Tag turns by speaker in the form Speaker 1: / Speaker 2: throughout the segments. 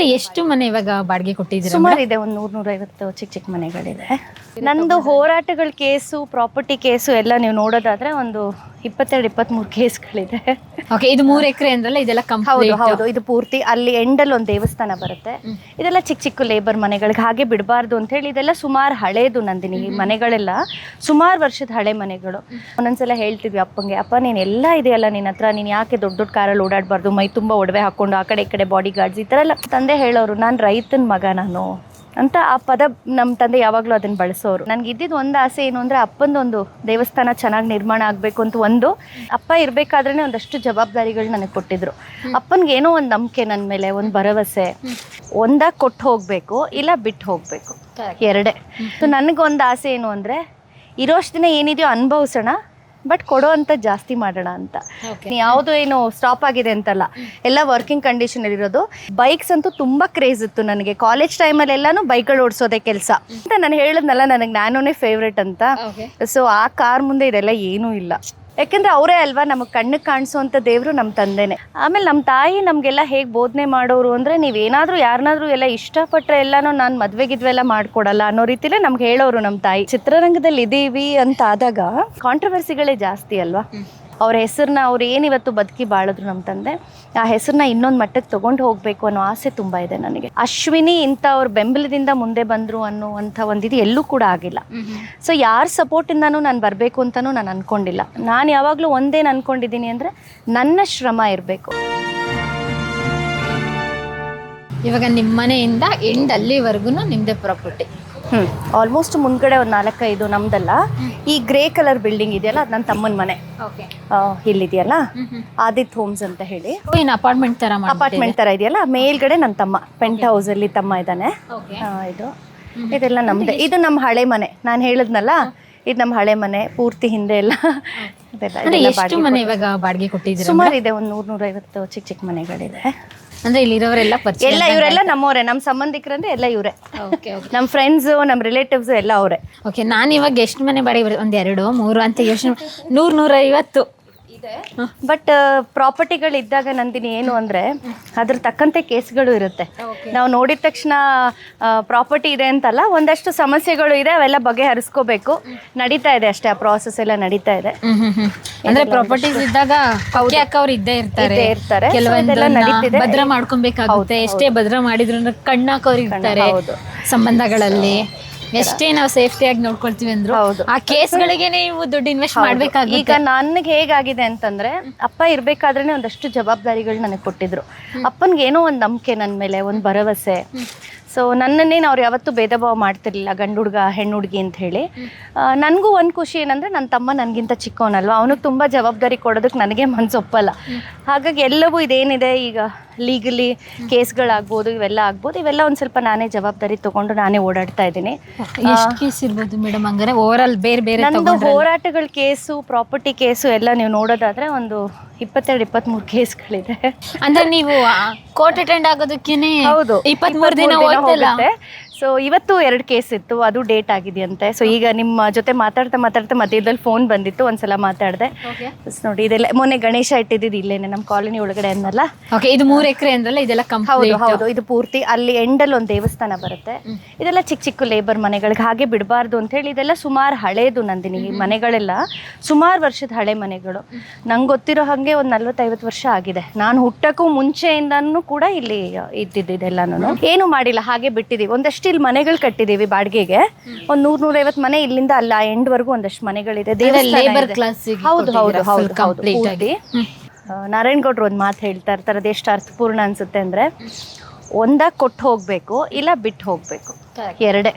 Speaker 1: ಅಂದ್ರೆ ಎಷ್ಟು ಮನೆ ಇವಾಗ ಬಾಡಿಗೆ ಕೊಟ್ಟಿದ್ದೀರಾ
Speaker 2: ಸುಮಾರು ಇದೆ ಒಂದು ನೂರ್ ನೂರೈವತ್ತು ಚಿಕ್ಕ ಚಿಕ್ಕ ಮನೆಗಳಿದೆ. ನಂದು ಹೋರಾಟಗಳ ಕೇಸು ಪ್ರಾಪರ್ಟಿ ಕೇಸು ಎಲ್ಲ ನೀವು ನೋಡೋದಾದ್ರೆ ಒಂದು ಇಪ್ಪತ್ತೆರಡು ಇಪ್ಪತ್ಮೂರು ಕೇಸ್ಗಳಿದೆ.
Speaker 1: ಓಕೆ ಇದು ಮೂರ್ ಎಕರೆ ಅಂದ್ರಲ್ಲ ಇದೆಲ್ಲ
Speaker 2: ಹೌದು ಹೌದು. ಇದು ಪೂರ್ತಿ ಅಲ್ಲಿ ಎಂಡಲ್ಲಿ ಒಂದು ದೇವಸ್ಥಾನ ಬರುತ್ತೆ. ಇದೆಲ್ಲ ಚಿಕ್ಕ ಚಿಕ್ಕ ಲೇಬರ್ ಮನೆಗಳಿಗೆ ಹಾಗೆ ಬಿಡಬಾರ್ದು ಅಂತ ಹೇಳಿ ಇದೆಲ್ಲ ಸುಮಾರು ಹಳೇದು ನಂದಿನಿ ಈ ಮನೆಗಳೆಲ್ಲ. ಸುಮಾರು ವರ್ಷದ ಹಳೆ ಮನೆಗಳು. ಒಂದೊಂದ್ಸಲ ಹೇಳ್ತಿದ್ವಿ ಅಪ್ಪಂಗೆ ಅಪ್ಪ ನೀನು ಎಲ್ಲ ಇದೆಯಲ್ಲ ನಿನ್ನ ಹತ್ರ? ನೀನು ಯಾಕೆ ದೊಡ್ಡ ದೊಡ್ಡ ಕಾರಲ್ಲಿ ಓಡಾಡಬಾರ್ದು? ಮೈ ತುಂಬ ಒಡವೆ ಹಾಕೊಂಡು ಆ ಕಡೆ ಈ ಕಡೆ ಬಾಡಿ ಗಾರ್ಡ್ಸ್ ಈ ಥರ ಎಲ್ಲ? ತಂದೆ ಹೇಳೋರು ನಾನು ರೈತನ ಮಗ ನಾನು. ಅಂತ ಆ ಪದ ನಮ್ಮ ತಂದೆ ಯಾವಾಗಲೂ ಅದನ್ನು ಬಳಸೋರು. ನನಗೆ ಇದ್ದಿದ್ದು ಒಂದು ಆಸೆ ಏನು ಅಂದರೆ ಅಪ್ಪಂದೊಂದು ದೇವಸ್ಥಾನ ಚೆನ್ನಾಗಿ ನಿರ್ಮಾಣ ಆಗಬೇಕು ಅಂತ ಒಂದು ಅಪ್ಪ ಇರಬೇಕಾದ್ರೆ ಒಂದಷ್ಟು ಜವಾಬ್ದಾರಿಗಳು ನನಗೆ ಕೊಟ್ಟಿದ್ರು. ಅಪ್ಪನಿಗೆ ಏನೋ ಒಂದು ನಂಬಿಕೆ ನನ್ನ ಮೇಲೆ ಒಂದು ಭರವಸೆ. ಒಂದಾಗ ಕೊಟ್ಟು ಹೋಗಬೇಕು ಇಲ್ಲ ಬಿಟ್ಟು ಹೋಗಬೇಕು. ಎರಡೇ. ಸೊ ನನಗೊಂದು ಆಸೆ ಏನು ಅಂದರೆ ಇರೋಷ್ಟು ದಿನ ಏನಿದೆಯೋ ಅನುಭವಿಸೋಣ ಬಟ್ ಕೊಡೋ ಅಂತ ಜಾಸ್ತಿ ಮಾಡೋಣ ಅಂತ. ಯಾವುದು ಏನು ಸ್ಟಾಪ್ ಆಗಿದೆ ಅಂತಲ್ಲ ಎಲ್ಲ ವರ್ಕಿಂಗ್ ಕಂಡೀಷನ್ ಇರೋದು. ಬೈಕ್ಸ್ ಅಂತೂ ತುಂಬಾ ಕ್ರೇಜ್ ಇತ್ತು ನನಗೆ. ಕಾಲೇಜ್ ಟೈಮಲ್ಲಿ ಎಲ್ಲಾನು ಬೈಕ್ಗಳು ಓಡಿಸೋದೆ ಕೆಲಸ. ಅಂತ ನಾನು ಹೇಳಿದ್ನಲ್ಲ ನನಗೆ ನಾನೂನೇ ಫೇವ್ರೇಟ್ ಅಂತ. ಸೊ ಆ ಕಾರ್ ಮುಂದೆ ಇದೆಲ್ಲ ಏನೂ ಇಲ್ಲ. ಯಾಕೆಂದ್ರೆ ಅವರೇ ಅಲ್ವಾ ನಮಗೆ ಕಣ್ಣಿಗೆ ಕಾಣಿಸೋವಂಥ ದೇವರು ನಮ್ಮ ತಂದೆನೆ. ಆಮೇಲೆ ನಮ್ಮ ತಾಯಿ ನಮಗೆಲ್ಲ ಹೇಗೆ ಬೋಧನೆ ಮಾಡೋರು ಅಂದರೆ ನೀವೇನಾದರೂ ಯಾರನ್ನಾದ್ರೂ ಎಲ್ಲ ಇಷ್ಟಪಟ್ಟರೆ ಎಲ್ಲನೂ ನಾನು ಮದುವೆ ಗಿದ್ವೆ ಎಲ್ಲ ಮಾಡ್ಕೊಡಲ್ಲ ಅನ್ನೋ ರೀತಿಲೇ ನಮ್ಗೆ ಹೇಳೋರು ನಮ್ಮ ತಾಯಿ. ಚಿತ್ರರಂಗದಲ್ಲಿ ಇದೀವಿ ಅಂತ ಆದಾಗ ಕಾಂಟ್ರವರ್ಸಿಗಳೇ ಜಾಸ್ತಿ ಅಲ್ವಾ? ಅವ್ರ ಹೆಸರನ್ನ ಅವ್ರು ಏನಿವತ್ತು ಬದುಕಿ ಬಾಳಿದ್ರು ನಮ್ಮ ತಂದೆ ಆ ಹೆಸರನ್ನ ಇನ್ನೊಂದು ಮಟ್ಟಕ್ಕೆ ತೊಗೊಂಡು ಹೋಗಬೇಕು ಅನ್ನೋ ಆಸೆ ತುಂಬ ಇದೆ ನನಗೆ. ಅಶ್ವಿನಿ ಇಂಥ ಅವ್ರ ಬೆಂಬಲದಿಂದ ಮುಂದೆ ಬಂದರು ಅನ್ನುವಂಥ ಒಂದಿದು ಎಲ್ಲೂ ಕೂಡ ಆಗಿಲ್ಲ. ಸೊ ಯಾರ ಸಪೋರ್ಟಿಂದನೂ ನಾನು ಬರಬೇಕು ಅಂತಲೂ ನಾನು ಅಂದ್ಕೊಂಡಿಲ್ಲ ನಾನು ಯಾವಾಗಲೂ ಒಂದೇನು ಅಂದ್ಕೊಂಡಿದ್ದೀನಿ ಅಂದರೆ ನನ್ನ ಶ್ರಮ ಇರಬೇಕು.
Speaker 1: ಇವಾಗ ನಿಮ್ಮ ಮನೆಯಿಂದ ಎಂಡ್ ಅಲ್ಲಿವರೆಗೂ ನಿಮ್ಮದೇ ಪ್ರಾಪರ್ಟಿ
Speaker 2: ಹ್ಞೂ ಆಲ್ಮೋಸ್ಟ್ ಮುಂದ್ಗಡೆ ಒಂದು ನಾಲ್ಕೈದು ನಮ್ದಲ್ಲ. ಈ ಗ್ರೇ ಕಲರ್ ಬಿಲ್ಡಿಂಗ್ ಇದೆಯಲ್ಲ ಅದು ನನ್ನ ತಮ್ಮನ ಮನೆ. ಆ, ಇಲ್ಲಿದೆಯಲ್ಲ? ಆದಿತ್ ಹೋಮ್ಸ್ ಅಂತ ಹೇಳಿ.
Speaker 1: ಏನು ಅಪಾರ್ಟ್ಮೆಂಟ್ ತರ
Speaker 2: ಅಪಾರ್ಟ್ಮೆಂಟ್ ತರ ಇದೆಯಲ್ಲ ಮೇಲ್ಗಡೆ ನನ್ನ ತಮ್ಮ ಪೆಂಟ್ ಹೌಸ್ ಅಲ್ಲಿ ತಮ್ಮ ಇದ್ದಾನೆ.
Speaker 1: ಓಕೆ
Speaker 2: ಆ, ಇದು. ಇದೆಲ್ಲ ನಮ್ದೆ. ಇದು ನಮ್ಮ ಹಳೆ ಮನೆ. ನಾನು ಹೇಳಿದ್ನಲ್ಲ ಇದು ನಮ್ಮ ಹಳೆ ಮನೆ ಪೂರ್ತಿ ಹಿಂದೆ ಎಲ್ಲ. ಇದೆಲ್ಲ
Speaker 1: ಅಂದ್ರೆ
Speaker 2: ಇದೆಲ್ಲ
Speaker 1: ಎಷ್ಟು
Speaker 2: ಬಾಡಿಗೆ
Speaker 1: ಮನೆ ಇವಾಗ ಬಾಡಿಗೆ ಕೊಟ್ಟಿದ್ದೀರಾ
Speaker 2: ಸುಮಾರು ಇದೆ ಒಂದು ನೂರ್ ನೂರೈವತ್ತು ಚಿಕ್ಕ ಚಿಕ್ಕ ಮನೆಗಳಿದೆ.
Speaker 1: ಅಂದ್ರೆ ಇಲ್ಲಿರೋರೆಲ್ಲ ಪರಿಚಯ
Speaker 2: ಎಲ್ಲ ಇವರೆಲ್ಲ ನಮ್ಮವರೇ ನಮ್ಮ ಸಂಬಂಧಿಕರಂದ್ರೆ ಎಲ್ಲ ಇವರೇ.
Speaker 1: ಓಕೆ ಓಕೆ
Speaker 2: ನಮ್ಮ ಫ್ರೆಂಡ್ಸು ನಮ್ಮ ರಿಲೇಟಿವ್ಸು ಎಲ್ಲ ಅವರೇ.
Speaker 1: ಓಕೆ ನಾನು ಇವಾಗ ಎಷ್ಟು ಮನೆ ಬಾಡಿಗೆ ಬರ್- ಒಂದ್ ಎರಡು ಮೂರು ಅಂತ ಯೋಚನೆ ನೂರು ನೂರೈವತ್ತು.
Speaker 2: ಬಟ್ ಪ್ರಾಪರ್ಟಿಗಳು ಇದ್ದಾಗ ನಂದಿನಿ ಏನು ಅಂದ್ರೆ ಅದ್ರ ತಕ್ಕಂತೆ ಕೇಸ್ಗಳು ಇರುತ್ತೆ. ನಾವು ನೋಡಿದ ತಕ್ಷಣ ಪ್ರಾಪರ್ಟಿ ಇದೆ ಅಂತಲ್ಲ ಒಂದಷ್ಟು ಸಮಸ್ಯೆಗಳು ಇದೆ ಅವೆಲ್ಲ ಬಗೆಹರಿಸ್ಕೋಬೇಕು. ನಡೀತಾ ಇದೆ ಅಷ್ಟೇ ಆ ಪ್ರಾಸೆಸ್ ಎಲ್ಲ ನಡೀತಾ ಇದೆ.
Speaker 1: ಅಂದ್ರೆ ಪ್ರಾಪರ್ಟೀಸ್ ಇದ್ದಾಗ ಅಕ್ಕವ್ರು ಇದ್ದೇ ಇರ್ತಾರೆ.
Speaker 2: ಇರ್ತಾರೆ. ಕೆಲವೊಂದೆಲ್ಲ ನಡೀತಿದೆ.
Speaker 1: ಭದ್ರ ಮಾಡ್ಕೊಬೇಕಾಗುತ್ತೆ. ಎಷ್ಟೇ ಭದ್ರ ಮಾಡಿದ್ರು ಕಣ್ಣಾಕೋರ್ ಇರ್ತಾರೆ ಸಂಬಂಧಗಳಲ್ಲಿ. ಎಷ್ಟೇ ನಾವು ಸೇಫ್ಟಿಯಾಗಿ ನೋಡ್ಕೊಳ್ತೀವಿ ಅಂದ್ರು
Speaker 2: ಹೌದು.
Speaker 1: ಆ ಕೇಸ್ಗಳಿಗೆ ನೀವು ದುಡ್ಡು ಇನ್ವೆಸ್ಟ್ ಮಾಡ್ಬೇಕಾಗಿ
Speaker 2: ಈಗ ನನಗೆ ಹೇಗಾಗಿದೆ ಅಂತಂದ್ರೆ ಅಪ್ಪ ಇರ್ಬೇಕಾದ್ರೆ ಒಂದಷ್ಟು ಜವಾಬ್ದಾರಿಗಳು ನನಗೆ ಕೊಟ್ಟಿದ್ರು. ಅಪ್ಪನ್ಗೆ ಏನೋ ಒಂದು ನಂಬಿಕೆ ನನ್ನ ಮೇಲೆ ಒಂದು ಭರವಸೆ. ಸೊ ನನ್ನನ್ನೇನು ಅವ್ರು ಯಾವತ್ತೂ ಭೇದ ಭಾವ ಮಾಡ್ತಿರ್ಲಿಲ್ಲ ಗಂಡು ಹುಡುಗ ಹೆಣ್ಣು ಹುಡುಗಿ ಅಂತ ಹೇಳಿ. ನನಗೂ ಒಂದು ಖುಷಿ ಏನಂದರೆ ನನ್ನ ತಮ್ಮ ನನಗಿಂತ ಚಿಕ್ಕವನಲ್ವ? ಅವನಿಗೆ ತುಂಬ ಜವಾಬ್ದಾರಿ ಕೊಡೋದಕ್ಕೆ ನನಗೆ ಮನ್ಸೊಪ್ಪಲ್ಲ ಹಾಗಾಗಿ ಎಲ್ಲವೂ ಇದೇನಿದೆ ಈಗ ಲೀಗಲಿ ಕೇಸ್ಗಳಾಗ್ಬೋದು ಇವೆಲ್ಲ ಆಗ್ಬೋದು. ಇವೆಲ್ಲ ಒಂದು ಸ್ವಲ್ಪ ನಾನೇ ಜವಾಬ್ದಾರಿ ತಗೊಂಡು ನಾನೇ ಓಡಾಡ್ತಾ ಇದ್ದೀನಿ.
Speaker 1: ಕೇಸ್ ಇರ್ಬೋದು ಮೇಡಮ್? ಹಂಗಾರೆ ಓವರ್ ಆಲ್ ಬೇರೆ ಬೇರೆ
Speaker 2: ನಂದು ಹೋರಾಟಗಳ ಕೇಸು ಪ್ರಾಪರ್ಟಿ ಕೇಸು ಎಲ್ಲ ನೀವು ನೋಡೋದಾದ್ರೆ ಒಂದು ಇಪ್ಪತ್ತೆರಡು ಕೇಸ್ ಕೇಸ್ಗಳಿದೆ.
Speaker 1: ಅಂದ್ರೆ ನೀವು ಕೋರ್ಟ್ ಅಟೆಂಡ್ ಆಗೋದಕ್ಕೇನೆ
Speaker 2: ಹೌದು.
Speaker 1: ಇಪ್ಪತ್ಮೂರು ದಿನ ಹೋಯ್ತಲ್ಲ
Speaker 2: ಸೊ ಇವತ್ತು ಎರಡು ಕೇಸ್ ಇತ್ತು ಅದು ಡೇಟ್ ಆಗಿದೆಯಂತೆ. ಸೊ ಈಗ ನಿಮ್ಮ ಜೊತೆ ಮಾತಾಡ್ತಾ ಮಾತಾಡ್ತಾ ಮಧ್ಯದಲ್ಲಿ ಫೋನ್ ಬಂದಿತ್ತು ಒಂದ್ಸಲ ಮಾತಾಡಿದೆ. ನೋಡಿ ಇದೆಲ್ಲ ಮೊನ್ನೆ ಗಣೇಶ ಇಟ್ಟಿದ್ದು ಇಲ್ಲೇನೆ ನಮ್ಮ ಕಾಲೋನಿ ಒಳಗಡೆ ಅನ್ನಲ್ಲ.
Speaker 1: ಓಕೆ ಇದು ಮೂರ್ ಎಕರೆ ಅಂದ್ರಲ್ಲ ಇದೆಲ್ಲ
Speaker 2: ಹೌದು ಹೌದು ಇದು ಪೂರ್ತಿ ಅಲ್ಲಿ ಎಂಡಲ್ಲಿ ಒಂದು ದೇವಸ್ಥಾನ ಬರುತ್ತೆ. ಇದೆಲ್ಲ ಚಿಕ್ಕ ಚಿಕ್ಕ ಲೇಬರ್ ಮನೆಗಳಿಗೆ ಹಾಗೆ ಬಿಡಬಾರ್ದು ಅಂತ ಹೇಳಿ ಇದೆಲ್ಲ ಸುಮಾರು ಹಳೇದು ನಂದಿನಿ ಈ ಮನೆಗಳೆಲ್ಲ. ಸುಮಾರು ವರ್ಷದ ಹಳೆ ಮನೆಗಳು. ನಂಗೆ ಗೊತ್ತಿರೋ ಹಾಗೆ ಒಂದು ನಲ್ವತ್ತೈವತ್ತು ವರ್ಷ ಆಗಿದೆ. ನಾನು ಹುಟ್ಟಕ್ಕೂ ಮುಂಚೆಯಿಂದನೂ ಕೂಡ ಇಲ್ಲಿ ಇದ್ದಿದ್ದು ಇದೆಲ್ಲನೂ ಏನು ಮಾಡಿಲ್ಲ ಹಾಗೆ ಬಿಟ್ಟಿದ್ದೀವಿ. ಒಂದಷ್ಟು ಇಲ್ಲಿ ಮನೆಗಳು ಕಟ್ಟಿದೀವಿ ಬಾಡಿಗೆಗೆ. ಒಂದ್ ನೂರ್ ಮನೆ ಇಲ್ಲಿಂದ ಅಲ್ಲ ಎಂಡ್ ವರ್ಗೂ ಒಂದಷ್ಟು ಮನೆಗಳಿದೆ. ದೇವಸ್ಥಾನ
Speaker 1: ಲೇಬರ್
Speaker 2: ಇದೆ.
Speaker 1: ಕ್ಲಾಸ್
Speaker 2: ಹೌದು ಹೌದು ಹೌದು ಹೌದು
Speaker 1: ಕಂಪ್ಲೀಟ್ ಆಗಿ?
Speaker 2: ಪೂರ್ತಿ. ಆ, ನಾರಾಯಣ್ ಗೌಡ್ರು ಒಂದು ಮಾತು ಹೇಳ್ತಾ ಇರ್ತಾರೆ ಅದೆಷ್ಟು ಅರ್ಥಪೂರ್ಣ ಅನ್ಸುತ್ತೆ ಅಂದ್ರೆ ಒಂದ ಕೊಟ್ಟು ಹೋಗಬೇಕು ಇಲ್ಲ ಬಿಟ್ಟು ಹೋಗಬೇಕು. ಎರಡೇ.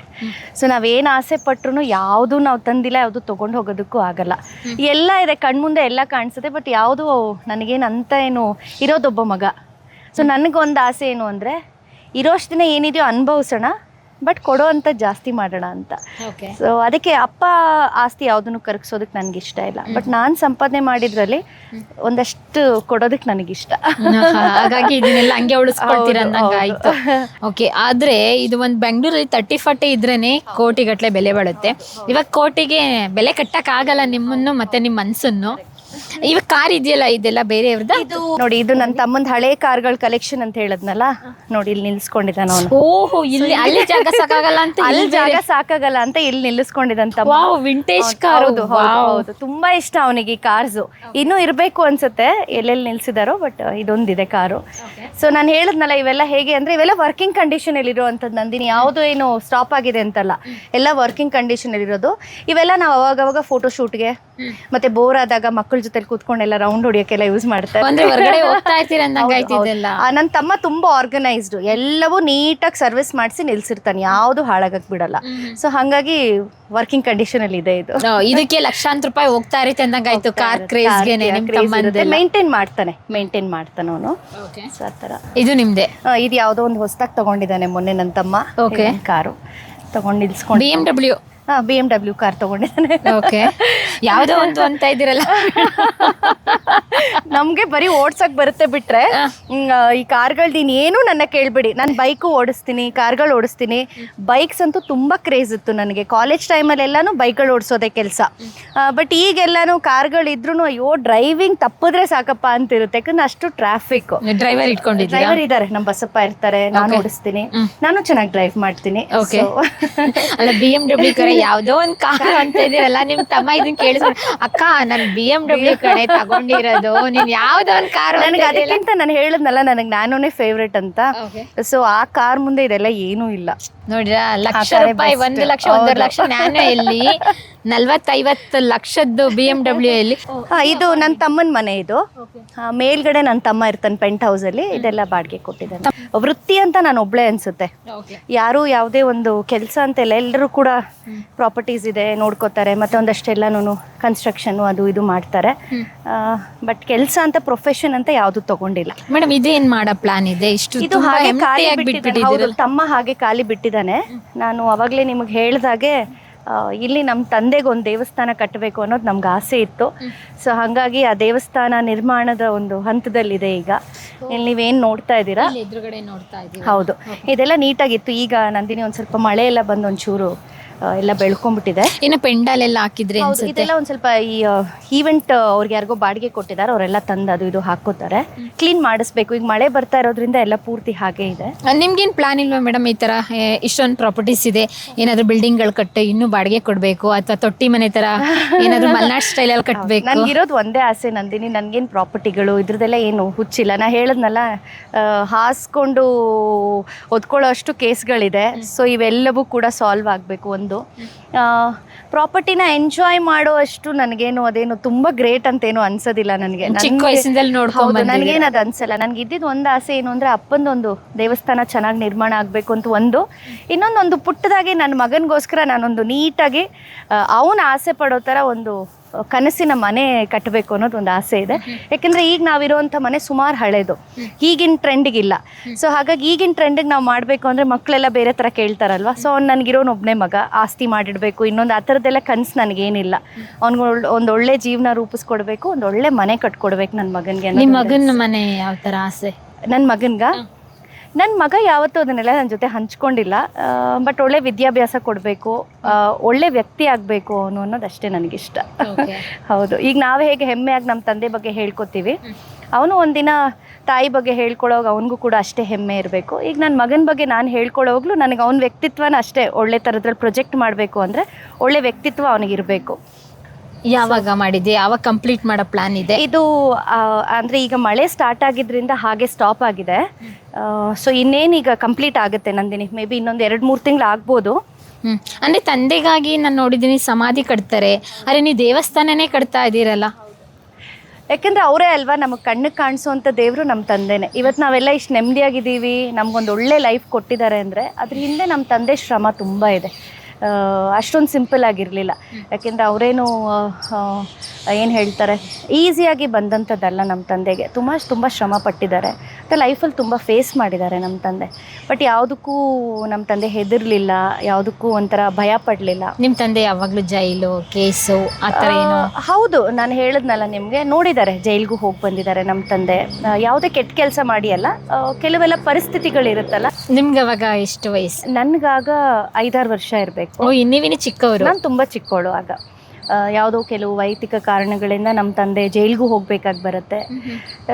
Speaker 2: ಸೊ ನಾವೇನು ಆಸೆ ಪಟ್ರು ಯಾವುದು ನಾವು ತಂದಿಲ್ಲ ಯಾವುದು ತೊಗೊಂಡು ಹೋಗೋದಕ್ಕೂ ಆಗಲ್ಲ. ಎಲ್ಲ ಇದೆ ಕಣ್ಮುಂದೆ ಎಲ್ಲ ಕಾಣಿಸುತ್ತೆ ಬಟ್ ಯಾವುದು ನನಗೇನು ಅಂತ ಏನು ಇರೋದೊಬ್ಬ ಮಗ. ಸೊ ನನಗೊಂದು ಆಸೆ ಏನು ಅಂದರೆ ಇರೋಷ್ಟು ದಿನ ಏನಿದೆಯೋ ಅನುಭವಿಸೋಣ ಬಟ್ ಕೊಡೋ ಅಂತ ಜಾಸ್ತಿ ಮಾಡೋಣ ಅಂತ. ಸೊ ಅದಕ್ಕೆ ಅಪ್ಪ ಆಸ್ತಿ ಯಾವುದನ್ನು ಕರಗಿಸೋದಕ್ಕೆ ನನಗೆ ಇಷ್ಟ ಇಲ್ಲ ಬಟ್ ನಾನು ಸಂಪಾದನೆ ಮಾಡಿದ್ರಲ್ಲಿ ಒಂದಷ್ಟು ಕೊಡೋದಕ್ಕೆ ನನಗಿಷ್ಟ.
Speaker 1: ಹಾಗಾಗಿ ಇದನ್ನೆಲ್ಲ ಹಂಗೆ ಉಳಿಸ್ಕೊಳ್ತೀರ ಓಕೆ ಆದ್ರೆ ಇದು ಒಂದು ಬೆಂಗಳೂರಲ್ಲಿ ತರ್ಟಿ ಫಾರ್ಟಿ ಇದ್ರೇನೆ ಕೋಟಿಗಟ್ಟಲೆ ಬೆಲೆ ಬಾಳುತ್ತೆ ಇವಾಗ ಕೋಟಿಗೆ ಬೆಲೆ ಕಟ್ಟಕ್ಕಾಗಲ್ಲ ನಿಮ್ಮನ್ನು ಮತ್ತೆ ನಿಮ್ಮ ಮನ್ಸನ್ನು. ಇವಾಗ ಕಾರ್ ಇದೆಯಲ್ಲ ಇದೆಲ್ಲ
Speaker 2: ಬೇರೆಯವ್ರದ ನೋಡಿ ಇದು ನನ್ನ ತಮ್ಮಂದ್ ಹಳೆ ಕಾರ್ಗಳ ಕಲೆಕ್ಷನ್ ಅಂತ ಹೇಳದ್ನಲ್ಲ? ನೋಡಿ ಇಲ್ಲಿ ನಿಲ್ಸ್ಕೊಂಡಿದ್ದಾನ ಅವನು.
Speaker 1: ಓಹೋ ಇಲ್ಲಿ ಅಲ್ಲಿ ಜಾಗ ಸಾಕಾಗಲ್ಲ ಅಂತ
Speaker 2: ಅಲ್ಲಿ ಜಾಗ ಸಾಕಾಗಲ್ಲ ಅಂತ ಇಲ್ಲಿ ನಿಲ್ಲಿಸ್ಕೊಂಡಿದಂತ
Speaker 1: ವಾವ್ ವಿಂಟೇಜ್ ಕಾರ್
Speaker 2: ಹೌದು ಹೌದು ಹೌದು. ತುಂಬಾ ಇಷ್ಟ ಅವನಿಗೆ ಈ ಕಾರ್ಸ್ ಇನ್ನೂ ಇರಬೇಕು ಅನ್ಸುತ್ತೆ ಎಲ್ಲೆಲ್ಲಿ ನಿಲ್ಸಿದಾರೋ ಬಟ್ ಇದೊಂದಿದೆ ಕಾರು. ಸೊ ನಾನು ಹೇಳದ್ನಲ್ಲ ಇವೆಲ್ಲ ಹೇಗೆ ಅಂದ್ರೆ ಇವೆಲ್ಲ ವರ್ಕಿಂಗ್ ಕಂಡೀಷನ್ ಅಲ್ಲಿ ಇರುವಂತದ್ದು ನಂದಿನಿ ಯಾವುದು ಏನು ಸ್ಟಾಪ್ ಆಗಿದೆ ಅಂತಲ್ಲ. ಎಲ್ಲ ವರ್ಕಿಂಗ್ ಕಂಡೀಷನ್ ಅಲ್ಲಿ ಇರೋದು. ಇವೆಲ್ಲ ನಾವು ಅವಾಗ ಅವಾಗ ಫೋಟೋ ಶೂಟ್ಗೆ ಮತ್ತೆ ಬೋರ್ ಆದಾಗ ಮಕ್ಕಳ ಜೊತೆ ಕೂತ್ಕೊಂಡೆಲ್ಲ ರೌಂಡ್ ಹೊಡಿಯೋಕೆಲ್ಲ ಯೂಸ್ ಮಾಡ್ತಾರೆ.
Speaker 1: ಅಂದ್ರೆ ಹೊರಗಡೆ ಹೋಗ್ತಾ ಇರ್ತೀರ ಅಂದಂಗ ಆಯ್ತಿದೆಲ್ಲ
Speaker 2: ನನ್ನ ತಮ್ಮ ತುಂಬಾ ಆರ್ಗನೈಸ್ಡ್ ಎಲ್ಲವೂ ನೀಟಾಗಿ ಸರ್ವಿಸ್ ಮಾಡಿಸಿ ನಿಲ್ಸಿರ್ತಾನೆ. ಯಾವ್ದು ಹಾಳಾಗಕ್ ಬಿಡಲ್ಲ. ಸೊ ಹಾಗಾಗಿ ವರ್ಕಿಂಗ್ ಕಂಡೀಷನ್ ಅಲ್ಲಿ ಇದೆ ಇದು.
Speaker 1: ಇದಕ್ಕೆ ಲಕ್ಷಾಂತರ ರೂಪಾಯಿ ಹೋಗ್ತಾ ಇರುತ್ತೆ ಅಂದಂಗಾಯ್ತು ಕಾರ್ ಕ್ರೇಜ್ಗೆ ನಿಮ್ ತಮ್ಮಂದೆಲ್ಲ.
Speaker 2: ಮೇಂಟೈನ್ ಮಾಡ್ತಾನೆ. ಮೇಂಟೈನ್ ಮಾಡ್ತಾನೆ ಅವನು. ಸೊ ಆ ಥರ.
Speaker 1: ಇದು ನಿಮ್ದೆ?
Speaker 2: ಇದು ಯಾವ್ದೋ ಒಂದು ಹೊಸದಾಗಿ ತಗೊಂಡಿದ್ದಾನೆ ಮೊನ್ನೆ ನನ್ನ ತಮ್ಮ.
Speaker 1: Okay.
Speaker 2: ಕಾರು ತಗೊಂಡು ನಿಲ್ಸ್ಕೊಂಡು
Speaker 1: B M W
Speaker 2: B M W car ತಗೊಂಡಿದ್ದಾನೆ.
Speaker 1: Okay ಯಾವುದೋ ಒಂದು ಅಂತ ಇದ್ದೀರಲ್ಲ.
Speaker 2: ನಮ್ಗೆ ಬರೀ ಓಡ್ಸಕ್ ಬರುತ್ತೆ ಬಿಟ್ರೆ ಈ ಕಾರ್ ಈ ಕಾರ್ಗಳ್ದು ಇನ್ನೇನು ನನ್ನ ಕೇಳಬೇಡಿ. ನಾನು ಬೈಕು ಓಡಿಸ್ತೀನಿ ಕಾರ್ಗಳು ಓಡಿಸ್ತೀನಿ. ಬೈಕ್ಸ್ ಅಂತೂ ತುಂಬಾ ಕ್ರೇಜ್ ಇತ್ತು ನನಗೆ. ಕಾಲೇಜ್ ಟೈಮಲ್ಲೆಲ್ಲಾನು ಬೈಕ್ಗಳು ಓಡಿಸೋದೇ ಕೆಲಸ. ಬಟ್ ಈಗೆಲ್ಲಾನು ಕಾರ್ಗಳು ಇದ್ರೂ ಅಯ್ಯೋ ಡ್ರೈವಿಂಗ್ ತಪ್ಪಿದ್ರೆ ಸಾಕಪ್ಪ ಅಂತಿರುತ್ತೆ. ಯಾಕಂದ್ರೆ ಅಷ್ಟು ಟ್ರಾಫಿಕ್
Speaker 1: ಡ್ರೈವರ್ ಇಟ್ಕೊಂಡು
Speaker 2: ಡ್ರೈವರ್ ಇದ್ದಾರೆ. ನಮ್ಮ ಬಸಪ್ಪ ಇರ್ತಾರೆ. ನಾನು ಓಡಿಸ್ತೀನಿ. ನಾನು ಚೆನ್ನಾಗಿ ಡ್ರೈವ್ ಮಾಡ್ತೀನಿ. ಓಕೆ
Speaker 1: ಅಲ್ಲ ಬಿ ಎಂ ಡಬ್ಲ್ಯೂ ಯಾವ್ದೋ ಒಂದ್ ಕಾರ್ ಅಂತ ಇದೀರಲ್ಲ ನಿಮ್ ತಮ್ಮ ಇದನ್ ಕೇಳಿಸ್ಕೊಂಡು ಅಕ್ಕ ನಾನ್ ಬಿ ಎಂ ಡಬ್ಲ್ಯೂ ಕಡೆ ತಗೊಂಡಿರೋದು ನೀನ್ ಯಾವ್ದೋ ಒಂದ್ ಕಾರ್
Speaker 2: ನನಗೆ ಅದಕ್ಕಿಂತ ನಾನು ಹೇಳದ್ನಲ್ಲ ನನಗೆ ನಾನೋನೇ ಫೇವ್ರೇಟ್ ಅಂತ. ಸೊ ಆ ಕಾರ್ ಮುಂದೆ ಇದೆಲ್ಲ ಏನೂ ಇಲ್ಲ.
Speaker 1: ನೋಡಿದ್ರ ಲಕ್ಷ ರೂಪಾಯಿ. ಒಂದು ಲಕ್ಷ ಒಂದೂವರೆ. ಲಕ್ಷ ನಾನು ಇಲ್ಲಿ ನಲ್ವತ್ತೈವತ್ತು ಲಕ್ಷದ್ದು ಬಿ ಎಂ ಡಬ್ಲ್ಯೂ ಎಲ್ಲಿ.
Speaker 2: ಹಾ, ಇದು ನನ್ನ ತಮ್ಮನ ಮನೆ ಇದು. ಮೇಲ್ಗಡೆ ನನ್ನ ತಮ್ಮ ಇರ್ತಾನೆ ಪೆಂಟ್ ಹೌಸ್ ಅಲ್ಲಿ ಇದೆಲ್ಲ ಬಾಡಿಗೆ ಕೊಟ್ಟಿದ್ದಾನೆ. ವೃತ್ತಿ ಅಂತ ನಾನು ಒಬ್ಳೆ ಅನ್ಸುತ್ತೆ. ಯಾರು ಯಾವುದೇ ಒಂದು ಕೆಲಸ ಅಂತೆಲ್ಲ ಎಲ್ಲರೂ ಕೂಡ ಪ್ರಾಪರ್ಟೀಸ್ ಇದೆ ನೋಡ್ಕೋತಾರೆ ಮತ್ತೆ ಒಂದಷ್ಟೆಲ್ಲನೂ ಕನ್ಸ್ಟ್ರಕ್ಷನ್ ಅದು ಇದು ಮಾಡ್ತಾರೆ. ಬಟ್ ಕೆಲಸ ಅಂತ ಪ್ರೊಫೆಷನ್ ಅಂತ ಯಾವುದು ತಗೊಂಡಿಲ್ಲ.
Speaker 1: ಮೇಡಮ್ ಇದೇನ್ ಮಾಡೋ ಪ್ಲಾನ್ ಇದೆ? ಇಷ್ಟು
Speaker 2: ಇದು ಹಾಗೆ ಖಾಲಿ ಬಿಟ್ಟಿದ್ದಾನೆ. ಹೌದು ತಮ್ಮ ಹಾಗೆ ಖಾಲಿ ಬಿಟ್ಟಿದ್ದಾನೆ. ನಾನು ಅವಾಗಲೇ ನಿಮಗೆ ಹೇಳ್ದಾಗೆ ಆ, ಇಲ್ಲಿ ನಮ್ಮ ತಂದೆಗೆ ಒಂದು ದೇವಸ್ಥಾನ ಕಟ್ಟಬೇಕು ಅನ್ನೋದು ನಮ್ಗೆ ಆಸೆ ಇತ್ತು. ಸೊ ಹಾಗಾಗಿ ಆ ದೇವಸ್ಥಾನ ನಿರ್ಮಾಣದ ಒಂದು ಹಂತದಲ್ಲಿದೆ ಈಗ. ಇಲ್ಲಿ ನೀವೇನು ನೋಡ್ತಾ ಇದ್ದೀರಾ?
Speaker 1: ಎದುರುಗಡೆ ನೋಡ್ತಾ ಇದ್ದೀವಿ
Speaker 2: ಹೌದು. ಇದೆಲ್ಲ ನೀಟಾಗಿತ್ತು ಈಗ ನಂದಿನಿ ಒಂದು ಸ್ವಲ್ಪ ಮಳೆ ಎಲ್ಲ ಬಂದು ಒಂಚೂರು ಎಲ್ಲ ಬೆಳ್ಕೊಂಡ್ಬಿಟ್ಟಿದೆ.
Speaker 1: ಏನೋ ಪೆಂಡಾಲ್ ಎಲ್ಲ ಹಾಕಿದ್ರೆ
Speaker 2: ಹೌದು
Speaker 1: ಅನ್ಸುತ್ತೆ.
Speaker 2: ಇದೆಲ್ಲ ಒಂದ್ ಸ್ವಲ್ಪ ಈ ಈವೆಂಟ್ ಅವ್ರಿಗೆ ಯಾರಿಗೋ ಬಾಡಿಗೆ ಕೊಟ್ಟಿದ್ದಾರೆ ಅವರೆಲ್ಲ ತಂದು ಅದು ಇದು ಹಾಕೋತಾರೆ ಕ್ಲೀನ್ ಮಾಡಿಸ್ಬೇಕು. ಈಗ ಮಳೆ ಬರ್ತಾ ಇರೋದ್ರಿಂದ ಎಲ್ಲ ಪೂರ್ತಿ ಹಾಗೆ ಇದೆ.
Speaker 1: ನಿಮ್ಗೇನ್ ಪ್ಲಾನ್ ಇಲ್ವಾ ಮೇಡಮ್ ಈ ತರ? ಇಷ್ಟೊಂದು ಪ್ರಾಪರ್ಟೀಸ್ ಇದೆ. ಏನಾದ್ರು ಬಿಲ್ಡಿಂಗ್ಗಳು ಕಟ್ಟು ಇನ್ನೂ ಬಾಡಿಗೆ ಕೊಡ್ಬೇಕು ಅಥವಾ ತೊಟ್ಟಿ ಮನೆ ತರ ಏನಾದ್ರು ಮಲ್ನಾಡ್ ಸ್ಟೈಲ್ ಅಲ್ಲಿ ಕಟ್ಬೇಕು?
Speaker 2: ನನ್ಗಿರೋದು ಒಂದೇ ಆಸೆ ನಂದಿನಿ. ನನ್ಗೇನು ಪ್ರಾಪರ್ಟಿಗಳು ಇದ್ರದ್ದೆಲ್ಲ ಏನು ಹುಚ್ಚಿಲ್ಲ. ನಾ ಹೇಳದ್ನಲ್ಲ ಆ, ಹಾಸ್ಕೊಂಡು ಒದ್ಕೊಳ್ಳೋ ಅಷ್ಟು ಕೇಸ್ಗಳಿದೆ ಸೊ ಇವೆಲ್ಲವೂ ಕೂಡ ಸಾಲ್ವ್ ಆಗಬೇಕು. ಒಂದು ಪ್ರಾಪರ್ಟಿನ ಎಂಜಾಯ್ ಮಾಡೋ ಅಷ್ಟು ನನಗೇನು ಅದೇನು ತುಂಬಾ ಗ್ರೇಟ್ ಅಂತೇನು ಅನ್ಸೋದಿಲ್ಲ ನನಗೆ.
Speaker 1: ಚಿಕ್ಕ ನೋಡ್ಕೊಂಡ್ ಬಂದಿದ್ದೀರಾ.
Speaker 2: ನನಗೇನು ಅದು ಅನ್ಸಲ್ಲ. ನನ್ಗೆ ಇದ್ದಿದ್ದು ಒಂದು ಆಸೆ ಏನು ಅಂದ್ರೆ ಅಪ್ಪಂದೊಂದು ದೇವಸ್ಥಾನ ಚೆನ್ನಾಗಿ ನಿರ್ಮಾಣ ಆಗಬೇಕು ಅಂತ ಒಂದು. ಇನ್ನೊಂದೊಂದು ಪುಟ್ಟದಾಗಿ ನನ್ನ ಮಗನಿಗೋಸ್ಕರ ನಾನೊಂದು ನೀಟಾಗಿ ಅವನ ಆಸೆ ಪಡೋ ಥರ ಒಂದು ಕನಸಿನ ಮನೆ ಕಟ್ಟಬೇಕು ಅನ್ನೋದು ಒಂದು ಆಸೆ ಇದೆ. ಯಾಕೆಂದ್ರೆ ಈಗ ನಾವಿರುವಂಥ ಮನೆ ಸುಮಾರು ಹಳೇದು. ಈಗಿನ ಟ್ರೆಂಡಿಗಿಲ್ಲ. ಸೊ ಹಾಗಾಗಿ ಈಗಿನ ಟ್ರೆಂಡಿಗೆ ನಾವು ಮಾಡಬೇಕು ಅಂದರೆ ಮಕ್ಕಳೆಲ್ಲ ಬೇರೆ ಥರ ಕೇಳ್ತಾರಲ್ವ? ಸೊ ಅವ್ನು ನನಗಿರೋನೊಬ್ಬನೇ ಮಗ ಆಸ್ತಿ ಮಾಡಿಡಬೇಕು ಇನ್ನೊಂದು ಆ ಥರದ್ದೆಲ್ಲ ಕನಸು ನನಗೇನಿಲ್ಲ. ಅವ್ನಿಗೆ ಒಂದು ಒಳ್ಳೆ ಜೀವನ ರೂಪಿಸ್ಕೊಡ್ಬೇಕು ಒಂದು ಒಳ್ಳೆ ಮನೆ ಕಟ್ಕೊಡ್ಬೇಕು ನನ್ನ ಮಗನಿಗೆ
Speaker 1: ನಿಮ್ಮ ಮಗನ ಮನೆ ಯಾವ ತರ ಆಸೆ?
Speaker 2: ನನ್ನ ಮಗನ್ಗ? ನನ್ನ ಮಗ ಯಾವತ್ತೂ ಅದನ್ನೆಲ್ಲ ನನ್ನ ಜೊತೆ ಹಂಚ್ಕೊಂಡಿಲ್ಲ ಬಟ್ ಒಳ್ಳೆ ವಿದ್ಯಾಭ್ಯಾಸ ಕೊಡಬೇಕು ಒಳ್ಳೆ ವ್ಯಕ್ತಿ ಆಗಬೇಕು ಅವನು ಅನ್ನೋದಷ್ಟೇ ನನಗಿಷ್ಟ. ಹೌದು. ಈಗ ನಾವು ಹೇಗೆ ಹೆಮ್ಮೆಯಾಗಿ ನಮ್ಮ ತಂದೆ ಬಗ್ಗೆ ಹೇಳ್ಕೊತೀವಿ. ಅವನು ಒಂದಿನ ತಾಯಿ ಬಗ್ಗೆ ಹೇಳ್ಕೊಳ್ಳೋವಾಗ ಅವನಿಗೂ ಕೂಡ ಅಷ್ಟೇ ಹೆಮ್ಮೆ ಇರಬೇಕು. ಈಗ ನನ್ನ ಮಗನ ಬಗ್ಗೆ ನಾನು ಹೇಳ್ಕೊಳ್ಳೋವಾಗಲೂ ನನಗೆ ಅವನ ವ್ಯಕ್ತಿತ್ವನ ಅಷ್ಟೇ ಒಳ್ಳೆ ಥರದ್ರಲ್ಲಿ ಪ್ರೊಜೆಕ್ಟ್ ಮಾಡಬೇಕು ಅಂದರೆ ಒಳ್ಳೆ ವ್ಯಕ್ತಿತ್ವ ಅವನಿಗಿರಬೇಕು
Speaker 1: ಯಾವಾಗ ಮಾಡಿದ್ದೆ? ಯಾವಾಗ ಕಂಪ್ಲೀಟ್ ಮಾಡೋ ಪ್ಲಾನ್ ಇದೆ?
Speaker 2: ಇದು ಆ, ಅಂದ್ರೆ ಈಗ ಮಳೆ ಸ್ಟಾರ್ಟ್ ಆಗಿದ್ರಿಂದ ಹಾಗೆ ಸ್ಟಾಪ್ ಆಗಿದೆ. ಸೊ ಇನ್ನೇನೀಗ ಕಂಪ್ಲೀಟ್ ಆಗುತ್ತೆ ನಂದಿನಿ? ಮೇ ಬಿ ಇನ್ನೊಂದು ಎರಡು ಮೂರು ತಿಂಗಳು ಆಗ್ಬೋದು.
Speaker 1: ಹ್ಮ್. ಅಂದ್ರೆ ತಂದೆಗಾಗಿ ನಾನು ನೋಡಿದ್ದೀನಿ ಸಮಾಧಿ ಕಟ್ತಾರೆ. ಅರೆ ನೀವು ದೇವಸ್ಥಾನನೇ ಕಟ್ತಾ ಇದ್ದೀರಲ್ಲ?
Speaker 2: ಯಾಕೆಂದ್ರೆ ಅವರೇ ಅಲ್ವಾ ನಮಗೆ ಕಣ್ಣಿಗೆ ಕಾಣಿಸೋವಂಥ ದೇವರು ನಮ್ಮ ತಂದೆನೇ. ಇವತ್ತು ನಾವೆಲ್ಲ ಇಷ್ಟು ನೆಮ್ಮದಿಯಾಗಿದ್ದೀವಿ ನಮ್ಗೊಂದು ಒಳ್ಳೆ ಲೈಫ್ ಕೊಟ್ಟಿದ್ದಾರೆ ಅಂದರೆ ಅದ್ರ ಹಿಂದೆ ನಮ್ಮ ತಂದೆ ಶ್ರಮ ತುಂಬ ಇದೆ. ಅಷ್ಟೊಂದು ಸಿಂಪಲ್ ಆಗಿರಲಿಲ್ಲ. ಯಾಕೆಂದರೆ ಅವರೇನು ಏನು ಹೇಳ್ತಾರೆ ಈಸಿಯಾಗಿ ಬಂದಂಥದ್ದಲ್ಲ ನಮ್ಮ ತಂದೆಗೆ. ತುಂಬ ತುಂಬ ಶ್ರಮ ಪಟ್ಟಿದ್ದಾರೆ. ಮತ್ತು ಲೈಫಲ್ಲಿ ತುಂಬ ಫೇಸ್ ಮಾಡಿದ್ದಾರೆ ನಮ್ಮ ತಂದೆ. ಬಟ್ ಯಾವುದಕ್ಕೂ ನಮ್ಮ ತಂದೆ ಹೆದರ್ಲಿಲ್ಲ ಯಾವುದಕ್ಕೂ ಒಂಥರ ಭಯ ಪಡಲಿಲ್ಲ.
Speaker 1: ನಿಮ್ಮ ತಂದೆ ಯಾವಾಗಲೂ ಜೈಲು ಕೇಸು ಆ ಥರ ಏನು?
Speaker 2: ಹೌದು ನಾನು ಹೇಳಿದ್ನಲ್ಲ ನಿಮಗೆ ನೋಡಿದ್ದಾರೆ ಜೈಲ್ಗೂ ಹೋಗಿ ಬಂದಿದ್ದಾರೆ ನಮ್ಮ ತಂದೆ. ಯಾವುದೇ ಕೆಟ್ಟ ಕೆಲಸ ಮಾಡಿ ಅಲ್ಲ ಕೆಲವೆಲ್ಲ ಪರಿಸ್ಥಿತಿಗಳಿರುತ್ತಲ್ಲ
Speaker 1: ನಿಮ್ಗೆ ಅವಾಗ ಎಷ್ಟು ವಯಸ್ಸು?
Speaker 2: ನನ್ಗಾಗ ಐದಾರು ವರ್ಷ ಇರಬೇಕು.
Speaker 1: ಓ ಇನ್ನಿವಿನಿ ಚಿಕ್ಕವರು?
Speaker 2: ನಾನು ತುಂಬ ಚಿಕ್ಕವಳು ಆಗ. ಯಾವುದೋ ಕೆಲವು ವೈಯಕ್ತಿಕ ಕಾರಣಗಳಿಂದ ನಮ್ಮ ತಂದೆ ಜೈಲ್ಗೂ ಹೋಗ್ಬೇಕಾಗಿ ಬರುತ್ತೆ.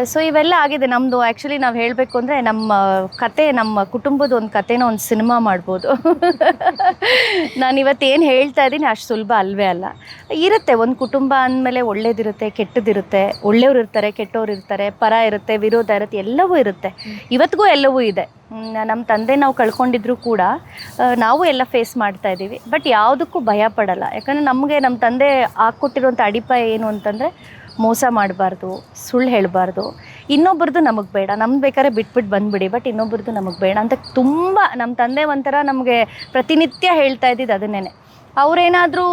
Speaker 2: ಸೊ ಇವೆಲ್ಲ ಆಗಿದೆ. ನಮ್ಮದು ಆ್ಯಕ್ಚುಲಿ ನಾವು ಹೇಳಬೇಕು ಅಂದರೆ ನಮ್ಮ ಕತೆ ನಮ್ಮ ಕುಟುಂಬದ ಒಂದು ಕತೆನ ಒಂದು ಸಿನಿಮಾ ಮಾಡ್ಬೋದು. ಏನು ಹೇಳ್ತಾ ಇದ್ದೀನಿ ಅಷ್ಟು ಸುಲಭ ಅಲ್ವೇ ಅಲ್ಲ. ಇರುತ್ತೆ. ಒಂದು ಕುಟುಂಬ ಅಂದಮೇಲೆ ಒಳ್ಳೇದಿರುತ್ತೆ ಕೆಟ್ಟದಿರುತ್ತೆ. ಒಳ್ಳೆಯವ್ರು ಇರ್ತಾರೆ ಕೆಟ್ಟವ್ರು ಇರ್ತಾರೆ ಪರ ಇರುತ್ತೆ ವಿರೋಧ ಇರುತ್ತೆ ಎಲ್ಲವೂ ಇರುತ್ತೆ. ಇವತ್ತಿಗೂ ಎಲ್ಲವೂ ಇದೆ. ನಮ್ಮ ತಂದೆ ನಾವು ಕಳ್ಕೊಂಡಿದ್ರು ಕೂಡ ನಾವು ಎಲ್ಲ ಫೇಸ್ ಮಾಡ್ತಾ ಇದ್ದೀವಿ. ಬಟ್ ಯಾವುದಕ್ಕೂ ಭಯ ಪಡಲ್ಲ. ಯಾಕಂದರೆ ನಮಗೆ ನಮ್ಮ ತಂದೆ ಹಾಕ್ಕೊಟ್ಟಿರುವಂಥ ಅಡಿಪಾಯ ಏನು ಅಂತಂದರೆ ಮೋಸ ಮಾಡಬಾರ್ದು, ಸುಳ್ಳು ಹೇಳಬಾರ್ದು. ಇನ್ನೊಬ್ರದ್ದು ನಮಗೆ ಬೇಡ. ನಮ್ಗೆ ಬೇಕಾದ್ರೆ ಬಿಟ್ಬಿಟ್ಟು ಬಂದ್ಬಿಡಿ ಬಟ್ ಇನ್ನೊಬ್ರದ್ದು ನಮಗೆ ಬೇಡ ಅಂತ ತುಂಬ ನಮ್ಮ ತಂದೆ ಒಂಥರ ನಮಗೆ ಪ್ರತಿನಿತ್ಯ ಹೇಳ್ತಾ ಇದ್ದಿದ್ದು ಅದನ್ನೇ ಅವ್ರೇನಾದರೂ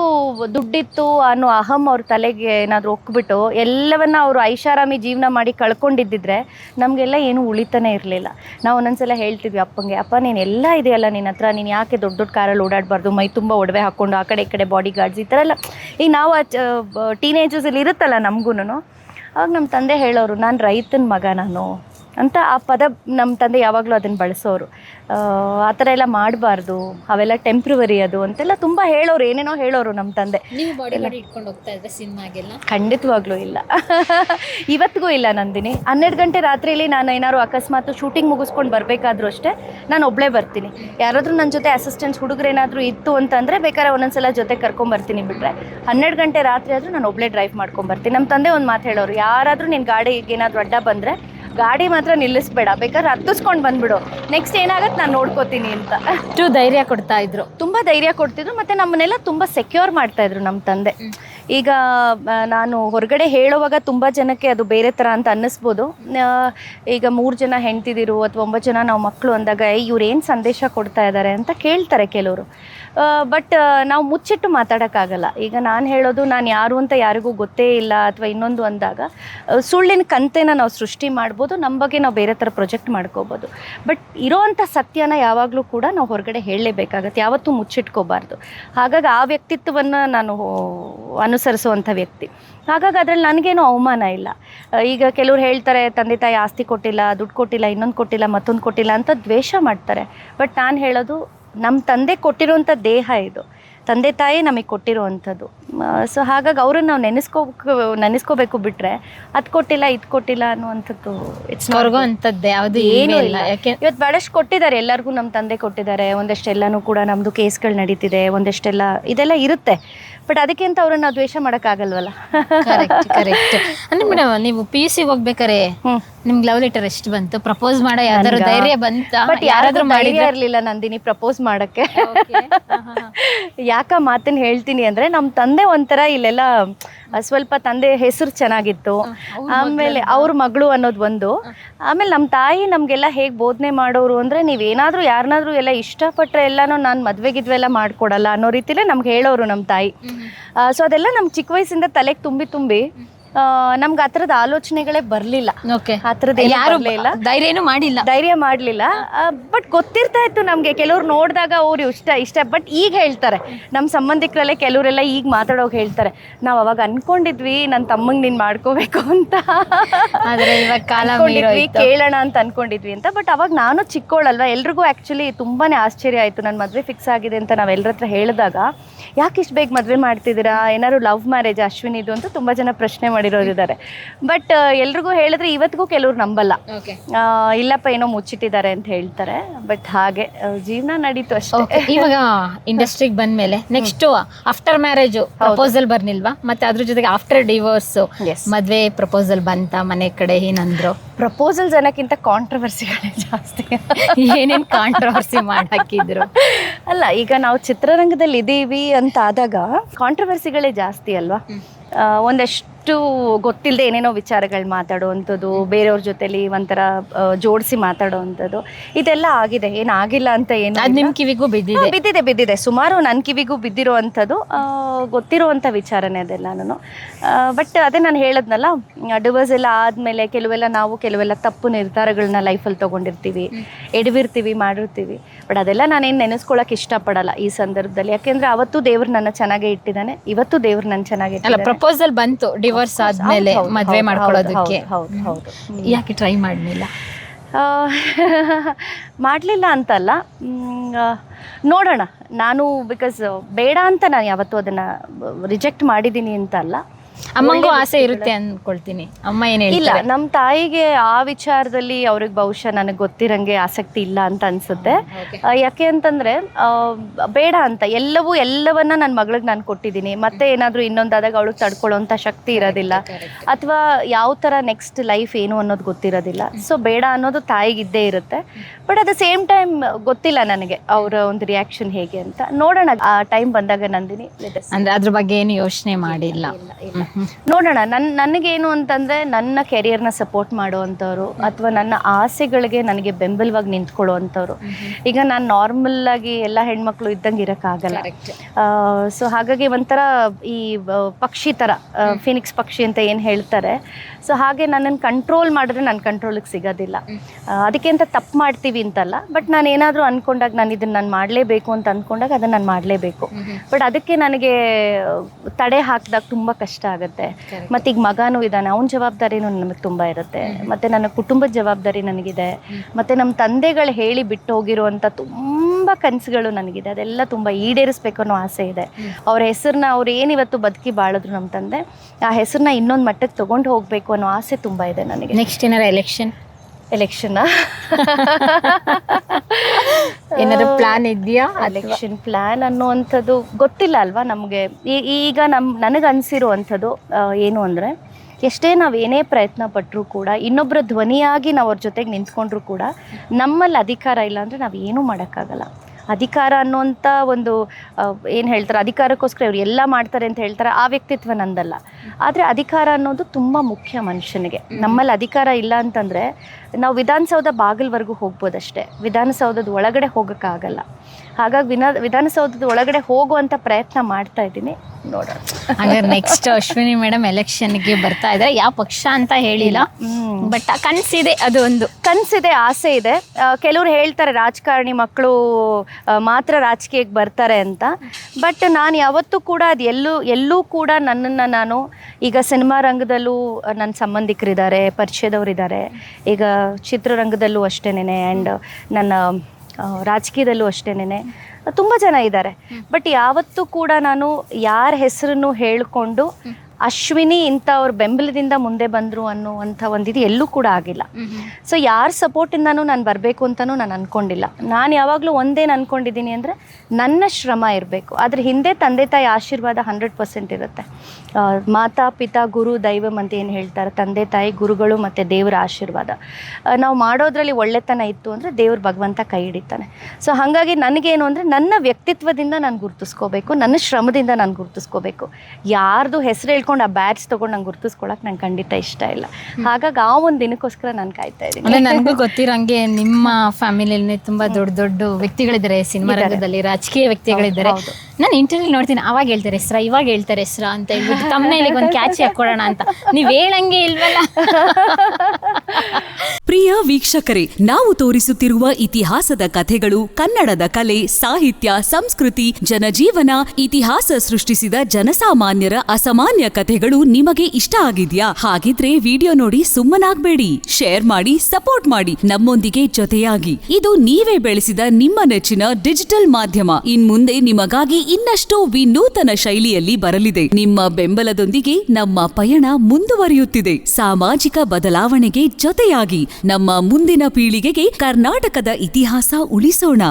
Speaker 2: ದುಡ್ಡಿತ್ತು ಅನ್ನೋ ಅಹಂ ಅವ್ರ ತಲೆಗೆ ಏನಾದರೂ ಒಕ್ಬಿಟ್ಟು ಎಲ್ಲವನ್ನ ಅವರು ಐಷಾರಾಮಿ ಜೀವನ ಮಾಡಿ ಕಳ್ಕೊಂಡಿದ್ದಿದ್ರೆ ನಮಗೆಲ್ಲ ಏನೂ ಉಳಿತಾನೆ ಇರಲಿಲ್ಲ. ನಾವು ಒಂದೊಂದ್ಸಲ ಹೇಳ್ತಿದ್ವಿ ಅಪ್ಪಂಗೆ, ಅಪ್ಪ, ನೀನು ಎಲ್ಲ ಇದೆಯಲ್ಲ ನಿನ್ನ ಹತ್ರ, ನೀನು ಯಾಕೆ ದೊಡ್ಡ ದೊಡ್ಡ ಕಾರಲ್ಲಿ ಓಡಾಡಬಾರ್ದು? ಮೈ ತುಂಬ ಒಡವೆ ಹಾಕ್ಕೊಂಡು ಆ ಕಡೆ ಈ ಕಡೆ ಬಾಡಿ ಗಾರ್ಡ್ಸ್ ಈ ಥರ ಎಲ್ಲ. ಈಗ ನಾವು ಟೀನೇಜರ್ಸಲ್ಲಿ ಇರುತ್ತಲ್ಲ ನಮಗೂ ಅವಾಗ ನಮ್ಮ ತಂದೆ ಹೇಳೋರು, ನಾನು ರೈತನ ಮಗ ನಾನು. ಅಂತ ಆ ಪದ ನಮ್ಮ ತಂದೆ ಯಾವಾಗಲೂ ಅದನ್ನು ಬಳಸೋರು. ಆ, ಥರ ಎಲ್ಲ ಮಾಡಬಾರ್ದು. ಅವೆಲ್ಲ ಟೆಂಪ್ರವರಿ ಅದು ಅಂತೆಲ್ಲ ತುಂಬ ಹೇಳೋರು ಏನೇನೋ ಹೇಳೋರು ನಮ್ಮ ತಂದೆ. ಖಂಡಿತವಾಗ್ಲೂ ಇಲ್ಲ. ಇವತ್ತಿಗೂ ಇಲ್ಲ ನಂದಿನಿ. ಹನ್ನೆರಡು ಗಂಟೆ ರಾತ್ರಿಯಲ್ಲಿ ನಾನು ಏನಾದ್ರು ಅಕಸ್ಮಾತ್ ಶೂಟಿಂಗ್ ಮುಗಿಸ್ಕೊಂಡು ಬರಬೇಕಾದ್ರೂ ಅಷ್ಟೇ ನಾನು ಒಬ್ಬಳೇ ಬರ್ತೀನಿ. ಯಾರಾದರೂ ನನ್ನ ಜೊತೆ ಅಸಿಸ್ಟೆಂಟ್ಸ್ ಹುಡುಗರು ಏನಾದರೂ ಇತ್ತು ಅಂತಂದರೆ ಬೇಕಾದ್ರೆ ಒಂದೊಂದ್ಸಲ ಜೊತೆ ಕರ್ಕೊಂಬರ್ತೀನಿ ಬಿಟ್ರೆ. ಹನ್ನೆರಡು ಗಂಟೆ ರಾತ್ರಿ ಆದರೂ ನಾನು ಒಬ್ಬಳೇ ಡ್ರೈವ್ ಮಾಡ್ಕೊಂಬರ್ತೀನಿ ನಮ್ಮ ತಂದೆ ಒಂದು ಮಾತು ಹೇಳೋರು ಯಾರಾದರೂ ನಿನ್ನ ಗಾಡಿಗೆ ಏನಾದರೂ ಅಡ್ಡ ಬಂದರೆ ಗಾಡಿ ಮಾತ್ರ ನಿಲ್ಲಿಸ್ಬೇಡ ಬೇಕಾದ್ರೆ ಹತ್ತಿಸ್ಕೊಂಡು ಬಂದ್ಬಿಡು. ನೆಕ್ಸ್ಟ್ ಏನಾಗುತ್ತೆ ನಾನು ನೋಡ್ಕೋತೀನಿ ಅಂತ.
Speaker 1: ಅಷ್ಟು ಧೈರ್ಯ ಕೊಡ್ತಾ ಇದ್ರು.
Speaker 2: ತುಂಬ ಧೈರ್ಯ ಕೊಡ್ತಿದ್ರು ಮತ್ತು ನಮ್ಮನ್ನೆಲ್ಲ ತುಂಬ ಸೆಕ್ಯೂರ್ ಮಾಡ್ತಾ ಇದ್ರು ನಮ್ಮ ತಂದೆ. ಈಗ ನಾನು ಹೊರಗಡೆ ಹೇಳುವಾಗ ತುಂಬ ಜನಕ್ಕೆ ಅದು ಬೇರೆ ಥರ ಅಂತ ಅನ್ನಿಸ್ಬೋದು. ಈಗ ಮೂರು ಜನ ಹೆಂಡ್ತಿದಿರು ಅಥವಾ ಒಂಬತ್ತು ಜನ ನಾವು ಮಕ್ಕಳು ಅಂದಾಗ ಇವ್ರು ಏನು ಸಂದೇಶ ಕೊಡ್ತಾ ಇದ್ದಾರೆ ಅಂತ ಕೇಳ್ತಾರೆ ಕೆಲವರು. ಬಟ್ ನಾವು ಮುಚ್ಚಿಟ್ಟು ಮಾತಾಡೋಕ್ಕಾಗಲ್ಲ. ಈಗ ನಾನು ಹೇಳೋದು ನಾನು ಯಾರು ಅಂತ ಯಾರಿಗೂ ಗೊತ್ತೇ ಇಲ್ಲ ಅಥವಾ ಇನ್ನೊಂದು ಅಂದಾಗ ಸುಳ್ಳಿನ ಕಂತೆನ ನಾವು ಸೃಷ್ಟಿ ಮಾಡ್ಬೋದು ನಮ್ಮ ಬಗ್ಗೆ ನಾವು ಬೇರೆ ಥರ ಪ್ರೊಜೆಕ್ಟ್ ಮಾಡ್ಕೋಬೋದು. ಬಟ್ ಇರೋವಂಥ ಸತ್ಯನ ಯಾವಾಗಲೂ ಕೂಡ ನಾವು ಹೊರಗಡೆ ಹೇಳಲೇಬೇಕಾಗತ್ತೆ. ಯಾವತ್ತೂ ಮುಚ್ಚಿಟ್ಕೋಬಾರ್ದು. ಹಾಗಾಗಿ ಆ ವ್ಯಕ್ತಿತ್ವವನ್ನು ನಾನು ಅನುಸರಿಸುವಂಥ ವ್ಯಕ್ತಿ. ಹಾಗಾಗಿ ಅದರಲ್ಲಿ ನನಗೇನು ಅವಮಾನ ಇಲ್ಲ. ಈಗ ಕೆಲವ್ರು ಹೇಳ್ತಾರೆ, ತಂದೆ ತಾಯಿ ಆಸ್ತಿ ಕೊಟ್ಟಿಲ್ಲ, ದುಡ್ಡು ಕೊಟ್ಟಿಲ್ಲ, ಇನ್ನೊಂದು ಕೊಟ್ಟಿಲ್ಲ, ಮತ್ತೊಂದು ಕೊಟ್ಟಿಲ್ಲ ಅಂತ ದ್ವೇಷ ಮಾಡ್ತಾರೆ. ಬಟ್ ನಾನು ಹೇಳೋದು ನಮ್ಮ ತಂದೆ ಕೊಟ್ಟಿರುವಂಥ ದೇಹ ಇದು. ತಂದೆ ತಾಯಿ ನಮಗೆ ಕೊಟ್ಟಿರುವಂಥದ್ದು. ಸೊ ಹಾಗಾಗಿ ಅವ್ರನ್ನ ನಾವು ನೆನೆಸ್ಕೋ ನೆನೆಸ್ಕೋಬೇಕು ಬಿಟ್ರೆ ಅದು ಕೊಟ್ಟಿಲ್ಲ ಇದು ಕೊಟ್ಟಿಲ್ಲ ಅನ್ನುವಂಥದ್ದು ಇಟ್ಸ್
Speaker 1: ಅಂತದ್ದು ಯಾವ್ದು ಏನೂ ಇಲ್ಲ. ಯಾಕೆ
Speaker 2: ಇವತ್ತು ಬಹಳಷ್ಟು ಕೊಟ್ಟಿದ್ದಾರೆ ಎಲ್ಲರಿಗೂ ನಮ್ಮ ತಂದೆ ಕೊಟ್ಟಿದ್ದಾರೆ ಒಂದಷ್ಟೆಲ್ಲನೂ ಕೂಡ ನಮ್ಮದು ಕೇಸ್ಗಳು ನಡೀತಿದೆ ಒಂದಷ್ಟೆಲ್ಲ ಇದೆಲ್ಲ ಇರುತ್ತೆ. ಬಟ್ ಅದಕ್ಕೆ ಅಂತ ಅವ್ರನ್ನ ದ್ವೇಷ ಮಾಡೋಕ್ಕಾಗಲ್ವಲ್ಲ?
Speaker 1: ಕರೆಕ್ಟ್ ಕರೆಕ್ಟ್ ಅಂದ್ರೆ ಮೇಡಮ್ ನೀವು ಪಿ ಯು ಸಿ ಹೋಗ್ಬೇಕಾರೆ. ನಿಮ್ಗೆ ಲವ್ ಲೆಟರ್ ಎಷ್ಟು ಬಂತು? ಪ್ರಪೋಸ್ ಮಾಡೋ ಯಾವ್ದಾದ್ರು ಧೈರ್ಯ ಬಂತ?
Speaker 2: ಬಟ್ ಯಾರಾದ್ರೂ ಧೈರ್ಯ ಇರ್ಲಿಲ್ಲ ನಂದಿನಿ ಪ್ರಪೋಸ್ ಮಾಡಕ್ಕೆ. ಯಾಕ ಮಾತನ್ನ ಹೇಳ್ತೀನಿ ಅಂದ್ರೆ ನಮ್ಮ ತಂದೆ ಒಂಥರ ಇಲ್ಲೆಲ್ಲ ಸ್ವಲ್ಪ ತಂದೆ ಹೆಸರು ಚೆನ್ನಾಗಿತ್ತು. ಆಮೇಲೆ ಅವ್ರ ಮಗಳು ಅನ್ನೋದು ಒಂದು ಆಮೇಲೆ ನಮ್ಮ ತಾಯಿ ನಮಗೆಲ್ಲ ಹೇಗೆ ಬೋಧನೆ ಮಾಡೋರು ಅಂದರೆ ನೀವೇನಾದರೂ ಯಾರನ್ನಾದ್ರೂ ಎಲ್ಲ ಇಷ್ಟಪಟ್ಟರೆ ಎಲ್ಲನೂ ನಾನು ಮದುವೆ ಮಾಡಿಕೊಡಲ್ಲ ಅನ್ನೋ ರೀತಿಲೇ ನಮ್ಗೆ ಹೇಳೋರು ನಮ್ಮ ತಾಯಿ. ಸೊ ಅದೆಲ್ಲ ನಮ್ಗೆ ಚಿಕ್ಕ ವಯಸ್ಸಿಂದ ತಲೆಗೆ ತುಂಬಿ ತುಂಬಿ ನಮ್ಗೆ ಆ ಥರದ ಆಲೋಚನೆಗಳೇ ಬರಲಿಲ್ಲ.
Speaker 1: ಓಕೆ
Speaker 2: ಆ ಥರದ್ದು ಏನೂ
Speaker 1: ಯಾರು
Speaker 2: ಬರ್ಲಿಲ್ಲ.
Speaker 1: ಧೈರ್ಯನೂ ಮಾಡಿಲ್ಲ.
Speaker 2: ಧೈರ್ಯ ಮಾಡಲಿಲ್ಲ. ಬಟ್ ಗೊತ್ತಿರ್ತಾ ಇತ್ತು ನಮಗೆ. ಕೆಲವ್ರು ನೋಡಿದಾಗ ಅವ್ರು ಇಷ್ಟ ಇಷ್ಟ. ಬಟ್ ಈಗ ಹೇಳ್ತಾರೆ. ನಮ್ಮ ಸಂಬಂಧಿಕರಲ್ಲೇ ಕೆಲವರೆಲ್ಲ ಈಗ ಮಾತಾಡೋಕೆ ಹೇಳ್ತಾರೆ. ನಾವು ಅವಾಗ ಅನ್ಕೊಂಡಿದ್ವಿ ನನ್ನ ತಮ್ಮಂಗೆ ನೀನು ಮಾಡ್ಕೋಬೇಕು ಅಂತ.
Speaker 1: ಆದರೆ ಇವಾಗ ಕಾಲ
Speaker 2: ಕೇಳೋಣ ಅಂತ ಅನ್ಕೊಂಡಿದ್ವಿ ಅಂತ. ಬಟ್ ಅವಾಗ ನಾನು ಚಿಕ್ಕೋಳಲ್ವಾ ಎಲ್ರಿಗೂ ಆ್ಯಕ್ಚುಲಿ ತುಂಬಾನೇ ಆಶ್ಚರ್ಯ ಆಯಿತು. ನನ್ನ ಮದುವೆ ಫಿಕ್ಸ್ ಆಗಿದೆ ಅಂತ ನಾವೆಲ್ಲರ ಹತ್ರ ಹೇಳಿದಾಗ ಯಾಕೆ ಇಷ್ಟು ಬೇಗ ಮದುವೆ ಮಾಡ್ತಿದ್ದೀರಾ? ಏನಾದ್ರು ಲವ್ ಮ್ಯಾರೇಜ್ ಅಶ್ವಿನಿದು ಅಂತ ತುಂಬ ಜನ ಪ್ರಶ್ನೆ ಮಾಡಿರೋರಿದ್ದಾರೆ. ಬಟ್ ಎಲ್ರಿಗೂ ಹೇಳಿದ್ರೆ ಇವತ್ತಿಗೂ ಕೆಲವ್ರು ನಂಬಲ್ಲ. ಆ, ಇಲ್ಲಪ್ಪ ಏನೋ ಮುಚ್ಚಿಟ್ಟಿದ್ದಾರೆ ಅಂತ ಹೇಳ್ತಾರೆ. ಬಟ್ ಹಾಗೆ ಆ, ಜೀವನ ನಡೀತು ಅಷ್ಟೇ.
Speaker 1: ಇವಾಗ ಇಂಡಸ್ಟ್ರಿಗೆ ಬಂದ್ಮೇಲೆ ನೆಕ್ಸ್ಟ್ ಆಫ್ಟರ್ ಮ್ಯಾರೇಜ್ ಪ್ರಪೋಸಲ್ ಬರ್ನಿಲ್ವಾ ಮತ್ತೆ ಅದ್ರ ಜೊತೆಗೆ ಆಫ್ಟರ್ ಡಿವೋರ್ಸ್
Speaker 2: Yes.
Speaker 1: ಮದ್ವೆ ಪ್ರಪೋಸಲ್ ಬಂತ ಮನೆ ಕಡೆ ಏನಂದ್ರು?
Speaker 2: ಪ್ರಪೋಸಲ್ಸ್ ಅನ್ನೋಕ್ಕಿಂತ ಕಾಂಟ್ರವರ್ಸಿಗಳೇ ಜಾಸ್ತಿ.
Speaker 1: ಏನೇನ್ ಕಾಂಟ್ರವರ್ಸಿ ಮಾಡಾಕಿದ್ರು?
Speaker 2: ಅಲ್ಲ ಈಗ ನಾವು ಚಿತ್ರರಂಗದಲ್ಲಿ ಇದ್ದೀವಿ ಅಂತ ಆದಾಗ ಕಾಂಟ್ರವರ್ಸಿಗಳೇ ಜಾಸ್ತಿ ಅಲ್ವಾ? ಆ, ಒಂದಷ್ಟು ಗೊತ್ತಿಲ್ಲದೆ ಏನೇನೋ ವಿಚಾರಗಳು ಮಾತಾಡುವಂಥದ್ದು ಬೇರೆಯವ್ರ ಜೊತೆಲಿ ಒಂಥರ ಜೋಡಿಸಿ ಮಾತಾಡುವಂಥದ್ದು ಇದೆಲ್ಲ ಆಗಿದೆ. ಏನಾಗಿಲ್ಲ ಅಂತ ಏನು
Speaker 1: ನಿಮ್ಮ ನಿಮ್ ಕಿವಿಗೂ ಬಿದ್ದಿದೆ.
Speaker 2: ಬಿದ್ದಿದೆ ಬಿದ್ದಿದೆ. ಸುಮಾರು ನನ್ನ ಕಿವಿಗೂ ಬಿದ್ದಿರುವಂಥದ್ದು ಗೊತ್ತಿರುವಂಥ ವಿಚಾರನೇ ಅದೆಲ್ಲನೂ ಬಟ್ ಅದೇ ನಾನು ಹೇಳದ್ನಲ್ಲ ಡಿವರ್ಸ್ ಎಲ್ಲ ಆದಮೇಲೆ ಕೆಲವೆಲ್ಲ ನಾವು ಕೆಲವೆಲ್ಲ ತಪ್ಪು ನಿರ್ಧಾರಗಳನ್ನ ಲೈಫಲ್ಲಿ ತೊಗೊಂಡಿರ್ತೀವಿ ಎಡವಿರ್ತೀವಿ ಮಾಡಿರ್ತೀವಿ. ಬಟ್ ಅದೆಲ್ಲ ನಾನೇನು ನೆನೆಸ್ಕೊಳಕ್ಕೆ ಇಷ್ಟಪಡಲ್ಲ ಈ ಸಂದರ್ಭದಲ್ಲಿ. ಯಾಕೆಂದ್ರೆ ಅವತ್ತು ದೇವ್ರು ನನ್ನ ಚೆನ್ನಾಗೇ ಇಟ್ಟಿದ್ದಾನೆ ಇವತ್ತು ದೇವ್ರು ನನ್ನ ಚೆನ್ನಾಗಿ
Speaker 1: ಅಲ್ಲ ಪ್ರಪೋಸಲ್ ಬಂತು ಡಿವೋರ್ಸ್ ಆದ್ಮೇಲೆ ಮದುವೆ ಮಾಡ್ಕೊಳ್ಳೋದಕ್ಕೆ.
Speaker 2: ಹೌದು ಹೌದು
Speaker 1: ಯಾಕೆ ಟ್ರೈ ಮಾಡ್ಲಿಲ್ಲ?
Speaker 2: ಮಾಡಲಿಲ್ಲ ಅಂತಲ್ಲ ನೋಡೋಣ. ನಾನು ಬಿಕಾಸ್ ಬೇಡ ಅಂತ ನಾನು ಯಾವತ್ತೂ ಅದನ್ನು ರಿಜೆಕ್ಟ್ ಮಾಡಿದ್ದೀನಿ ಅಂತ ಅಲ್ಲ
Speaker 1: ಅಮ್ಮಂಗೂ ಆಸೆ ಇರುತ್ತೆ ಅನ್ಕೊಳ್ತೀನಿ ಅಮ್ಮ ಏನ್
Speaker 2: ಇಲ್ಲ
Speaker 1: ಹೇಳ್ತಾರೆ
Speaker 2: ನಮ್ಮ ತಾಯಿಗೆ ಆ ವಿಚಾರದಲ್ಲಿ ಅವ್ರಿಗೆ ಬಹುಶಃ ನನಗೆ ಗೊತ್ತಿರಂಗೆ ಆಸಕ್ತಿ ಇಲ್ಲ ಅಂತ ಅನ್ಸುತ್ತೆ. ಆ, ಯಾಕೆ ಅಂತಂದ್ರೆ ಆ, ಬೇಡ ಅಂತ ಎಲ್ಲವೂ ಎಲ್ಲವನ್ನ ನನ್ನ ಮಗಳಿಗೆ ನಾನು ಕೊಟ್ಟಿದ್ದೀನಿ. ಮತ್ತೆ ಏನಾದರೂ ಇನ್ನೊಂದಾದಾಗ ಅವಳಿಗೆ ತಡ್ಕೊಳ್ಳೋಂಥ ಶಕ್ತಿ ಇರೋದಿಲ್ಲ. ಅಥವಾ ಯಾವ ಥರ ನೆಕ್ಸ್ಟ್ ಲೈಫ್ ಏನು ಅನ್ನೋದು ಗೊತ್ತಿರೋದಿಲ್ಲ. ಸೊ ಬೇಡ ಅನ್ನೋದು ತಾಯಿಗೆ ಇದ್ದೇ ಇರುತ್ತೆ. But at the same time ಗೊತ್ತಿಲ್ಲ ನನಗೆ ಅವರ ಒಂದು ರಿಯಾಕ್ಷನ್ ಹೇಗೆ ಅಂತ. ನೋಡೋಣ ಆ ಟೈಮ್ ಬಂದಾಗ ನಂದಿನಿ let us see.
Speaker 1: ಅಂದ್ರೆ ಅದ್ರ ಬಗ್ಗೆ ಏನು ಯೋಚನೆ ಮಾಡಿಲ್ಲ.
Speaker 2: ಇಲ್ಲ, ಇಲ್ಲ. ನೋಡೋಣ ನನ್ನ ನನಗೇನು ಅಂತಂದ್ರೆ ನನ್ನ ಕೆರಿಯರ್ನ ಸಪೋರ್ಟ್ ಮಾಡುವಂಥವ್ರು ಅಥವಾ ನನ್ನ ಆಸೆಗಳಿಗೆ ನನಗೆ ಬೆಂಬಲವಾಗಿ ನಿಂತ್ಕೊಳ್ಳುವಂಥವ್ರು. ಈಗ ನಾನು ನಾರ್ಮಲ್ ಆಗಿ ಎಲ್ಲ ಹೆಣ್ಮಕ್ಳು ಇದ್ದಂಗೆ ಇರೋಕ್ಕಾಗಲ್ಲ. ಸೊ ಹಾಗಾಗಿ ಒಂಥರ ಈ ಪಕ್ಷಿ ಥರ ಫಿನಿಕ್ಸ್ ಪಕ್ಷಿ ಅಂತ ಏನು ಹೇಳ್ತಾರೆ. ಸೊ ಹಾಗೆ ನನ್ನನ್ನು ಕಂಟ್ರೋಲ್ ಮಾಡಿದ್ರೆ ನನ್ನ ಕಂಟ್ರೋಲಿಗೆ ಸಿಗೋದಿಲ್ಲ. ಅದಕ್ಕೆ ಅಂತ ತಪ್ಪು ಮಾಡ್ತೀವಿ ಅಂತಲ್ಲ ಬಟ್ ನಾನು ಏನಾದರೂ ಅಂದ್ಕೊಂಡಾಗ ನಾನು ಇದನ್ನು ನಾನು ಮಾಡಲೇಬೇಕು ಅಂತ ಅಂದ್ಕೊಂಡಾಗ ಅದನ್ನು ನಾನು ಮಾಡಲೇಬೇಕು. ಬಟ್ ಅದಕ್ಕೆ ನನಗೆ ತಡೆ ಹಾಕಿದಾಗ ತುಂಬ ಕಷ್ಟ ಆಗುತ್ತೆ. ಮತ್ತೆ ಈಗ ಮಗನೂ ಇದ್ದಾನೆ ಅವನ ಜವಾಬ್ದಾರಿನೂ ನಮಗೆ ತುಂಬ ಇರುತ್ತೆ. ಮತ್ತೆ ನನ್ನ ಕುಟುಂಬದ ಜವಾಬ್ದಾರಿ ನನಗಿದೆ. ಮತ್ತೆ ನಮ್ಮ ತಂದೆಗಳು ಹೇಳಿ ಬಿಟ್ಟು ಹೋಗಿರುವಂತ ತುಂಬ ಕನಸುಗಳು ನನಗಿದೆ. ಅದೆಲ್ಲ ತುಂಬ ಈಡೇರಿಸ್ಬೇಕು ಅನ್ನೋ ಆಸೆ ಇದೆ. ಅವ್ರ ಹೆಸರನ್ನ ಅವ್ರು ಏನಿವತ್ತು ಬದುಕಿ ಬಾಳಿದ್ರು ನಮ್ಮ ತಂದೆ ಆ ಹೆಸರನ್ನ ಇನ್ನೊಂದು ಮಟ್ಟಕ್ಕೆ ತೊಗೊಂಡು ಹೋಗಬೇಕು ಅನ್ನೋ ಆಸೆ ತುಂಬ ಇದೆ ನನಗೆ.
Speaker 1: ನೆಕ್ಸ್ಟ್ ಏನಾರ ಎಲೆಕ್ಷನ್
Speaker 2: ಎಲೆಕ್ಷನ್
Speaker 1: ಏನಾದ್ರು ಪ್ಲಾನ್ ಇದೆಯಾ
Speaker 2: ಎಲೆಕ್ಷನ್ ಪ್ಲಾನ್ ಅನ್ನುವಂಥದ್ದು ಗೊತ್ತಿಲ್ಲ ಅಲ್ವಾ ನಮಗೆ. ಈಗ ನಮ್ ನನಗೆ ಅನಿಸಿರುವಂಥದ್ದು ಏನು ಅಂದರೆ ಎಷ್ಟೇ ನಾವು ಏನೇ ಪ್ರಯತ್ನ ಪಟ್ಟರೂ ಕೂಡ ಇನ್ನೊಬ್ಬರ ಧ್ವನಿಯಾಗಿ ನಾವು ಅವ್ರ ಜೊತೆಗೆ ನಿಂತ್ಕೊಂಡ್ರೂ ಕೂಡ ನಮ್ಮಲ್ಲಿ ಅಧಿಕಾರ ಇಲ್ಲ ಅಂದರೆ ನಾವು ಏನೂ ಮಾಡೋಕ್ಕಾಗಲ್ಲ. ಅಧಿಕಾರ ಅನ್ನುವಂಥ ಒಂದು ಏನು ಹೇಳ್ತಾರೆ ಅಧಿಕಾರಕ್ಕೋಸ್ಕರ ಇವ್ರು ಎಲ್ಲ ಮಾಡ್ತಾರೆ ಅಂತ ಹೇಳ್ತಾರೆ ಆ ವ್ಯಕ್ತಿತ್ವ ನಂದಲ್ಲ. ಆದರೆ ಅಧಿಕಾರ ಅನ್ನೋದು ತುಂಬ ಮುಖ್ಯ ಮನುಷ್ಯನಿಗೆ. ನಮ್ಮಲ್ಲಿ ಅಧಿಕಾರ ಇಲ್ಲ ಅಂತಂದರೆ ನಾವು ವಿಧಾನಸೌಧ ಬಾಗಿಲ್ವರೆಗೂ ಹೋಗ್ಬೋದಷ್ಟೇ. ವಿಧಾನಸೌಧದ ಒಳಗಡೆ ಹೋಗೋಕ್ಕಾಗಲ್ಲ. ಹಾಗಾಗಿ ವಿನಾ ವಿಧಾನಸೌಧದ ಒಳಗಡೆ ಹೋಗುವಂಥ ಪ್ರಯತ್ನ ಮಾಡ್ತಾ ಇದ್ದೀನಿ. ನೋಡೋಣ.
Speaker 1: ಹಾಗಾದ್ರೆ ನೆಕ್ಸ್ಟ್ ಅಶ್ವಿನಿ ಮೇಡಮ್ ಎಲೆಕ್ಷನ್ಗೆ ಬರ್ತಾ ಇದ್ದಾರೆ ಯಾವ ಪಕ್ಷ ಅಂತ ಹೇಳಿಲ್ಲ. ಬಟ್ ಕನ್ಸಿದೆ ಅದು ಒಂದು.
Speaker 2: ಕನಸಿದೆ ಆಸೆ ಇದೆ. ಕೆಲವರು ಹೇಳ್ತಾರೆ ರಾಜಕಾರಣಿ ಮಕ್ಕಳು ಮಾತ್ರ ರಾಜಕೀಯಕ್ಕೆ ಬರ್ತಾರೆ ಅಂತ. ಬಟ್ ನಾನು ಯಾವತ್ತೂ ಕೂಡ ಅದು ಎಲ್ಲೂ ಎಲ್ಲೂ ಕೂಡ ನನ್ನನ್ನು ನಾನು ಈಗ ಸಿನಿಮಾ ರಂಗದಲ್ಲೂ ನನ್ನ ಸಂಬಂಧಿಕರಿದ್ದಾರೆ ಪರಿಚಯದವರಿದ್ದಾರೆ. ಈಗ ಚಿತ್ರರಂಗದಲ್ಲೂ ಅಷ್ಟೇನೆ ಆ್ಯಂಡ್ ನನ್ನ ರಾಜಕೀಯದಲ್ಲೂ ಅಷ್ಟೇನೆ ತುಂಬ ಜನ ಇದ್ದಾರೆ. ಬಟ್ ಯಾವತ್ತೂ ಕೂಡ ನಾನು ಯಾರ ಹೆಸರನ್ನು ಹೇಳಿಕೊಂಡು ಅಶ್ವಿನಿ ಇಂಥ ಅವ್ರ ಬೆಂಬಲದಿಂದ ಮುಂದೆ ಬಂದರು ಅನ್ನುವಂಥ ಒಂದಿದು ಎಲ್ಲೂ ಕೂಡ ಆಗಿಲ್ಲ. ಸೊ ಯಾರ ಸಪೋರ್ಟಿಂದನೂ ನಾನು ಬರಬೇಕು ಅಂತಲೂ ನಾನು ಅಂದ್ಕೊಂಡಿಲ್ಲ ನಾನು ಯಾವಾಗಲೂ ಒಂದೇನು ಅಂದ್ಕೊಂಡಿದ್ದೀನಿ ಅಂದರೆ ನನ್ನ ಶ್ರಮ ಇರಬೇಕು. ಅದ್ರ ಹಿಂದೆ ತಂದೆ ತಾಯಿ ಆಶೀರ್ವಾದ ಹಂಡ್ರೆಡ್ ಪರ್ಸೆಂಟ್ ಇರುತ್ತೆ. ಮಾತಾ ಪಿತಾ ಗುರು ದೈವಂ ಅಂತ ಏನು ಹೇಳ್ತಾರೆ? ತಂದೆ ತಾಯಿ ಗುರುಗಳು ಮತ್ತು ದೇವರ ಆಶೀರ್ವಾದ. ನಾವು ಮಾಡೋದ್ರಲ್ಲಿ ಒಳ್ಳೆತನ ಇತ್ತು ಅಂದರೆ ದೇವ್ರ ಭಗವಂತ ಕೈ ಹಿಡಿತಾನೆ. ಸೊ ಹಾಗಾಗಿ ನನಗೇನು ಅಂದರೆ ನನ್ನ ವ್ಯಕ್ತಿತ್ವದಿಂದ ನಾನು ಗುರುತಿಸ್ಕೋಬೇಕು ನನ್ನ ಶ್ರಮದಿಂದ ನಾನು ಗುರುತಿಸ್ಕೋಬೇಕು. ಯಾರ್ದು ಹೆಸರು ಹೇಳ್ಕೊಂಡು ಆ ಬ್ಯಾಚ್ ತೊಗೊಂಡು ನಂಗೆ ಗುರ್ತಿಸ್ಕೊಳಕ್ಕೆ ನಂಗೆ ಖಂಡಿತ ಇಷ್ಟ ಇಲ್ಲ. ಹಾಗಾಗಿ ಆ ಒಂದು ದಿನಕ್ಕೋಸ್ಕರ ನಾನು ಕಾಯ್ತಾ ಇದ್ದೀನಿ.
Speaker 1: ಅಂದ್ರೆ ನನಗೂ ಗೊತ್ತಿರಂಗೆ ನಿಮ್ಮ ಫ್ಯಾಮಿಲಿಯಲ್ಲಿ ತುಂಬಾ ದೊಡ್ಡ ದೊಡ್ಡ ವ್ಯಕ್ತಿಗಳಿದ್ದಾರೆ. ಸಿನಿಮಾ ರಂಗದಲ್ಲಿ ರಾಜಕೀಯ ವ್ಯಕ್ತಿಗಳಿದ್ದಾರೆ.
Speaker 2: ಹೌದು.
Speaker 1: ನಾನು ಇಂಟರ್ವ್ಯೂ ನೋಡ್ತೀನಿ, ಅವಾಗ ಹೇಳ್ತಾರೆ ಹೆಸ್ರ ಇವಾಗ ಹೇಳ್ತಾರೆ ಹೆಸ್ರ ಅಂತ ಹೇಳ್ಬಿಟ್ಟು ತಮ್ಮನೇಲಿಗೆ ಒಂದು ಕ್ಯಾಚ್ ಹಾಕೊಡೋಣ ಅಂತ. ನೀವ್ ಹೇಳಂಗೆ ಇಲ್ವಲ್ಲ?
Speaker 3: ಪ್ರಿಯ ವೀಕ್ಷಕರೇ, ನಾವು ತೋರಿಸುತ್ತಿರುವ ಇತಿಹಾಸದ ಕಥೆಗಳು ಕನ್ನಡದ ಕಲೆ, ಸಾಹಿತ್ಯ, ಸಂಸ್ಕೃತಿ, ಜನಜೀವನ, ಇತಿಹಾಸ ಸೃಷ್ಟಿಸಿದ ಜನಸಾಮಾನ್ಯರ ಅಸಾಮಾನ್ಯ ಕಥೆಗಳು ನಿಮಗೆ ಇಷ್ಟ ಆಗಿದ್ಯಾ? ಹಾಗಿದ್ರೆ ವಿಡಿಯೋ ನೋಡಿ ಸುಮ್ಮನಾಗ್ಬೇಡಿ. ಶೇರ್ ಮಾಡಿ ಸಪೋರ್ಟ್ ಮಾಡಿ. ನಮ್ಮೊಂದಿಗೆ ಜೊತೆಯಾಗಿ. ಇದು ನೀವೇ ಬೆಳೆಸಿದ ನಿಮ್ಮ ನೆಚ್ಚಿನ ಡಿಜಿಟಲ್ ಮಾಧ್ಯಮ. ಇನ್ಮುಂದೆ ನಿಮಗಾಗಿ ಇನ್ನಷ್ಟು ವಿನೂತನ ಶೈಲಿಯಲ್ಲಿ ಬರಲಿದೆ. ನಿಮ್ಮ ಬೆಂಬಲದೊಂದಿಗೆ ನಮ್ಮ ಪಯಣ ಮುಂದುವರಿಯುತ್ತಿದೆ. ಸಾಮಾಜಿಕ ಬದಲಾವಣೆಗೆ ಜೊತೆಯಾಗಿ ನಮ್ಮ ಮುಂದಿನ ಪೀಳಿಗೆಗೆ ಕರ್ನಾಟಕದ ಇತಿಹಾಸ ಉಳಿಸೋಣ.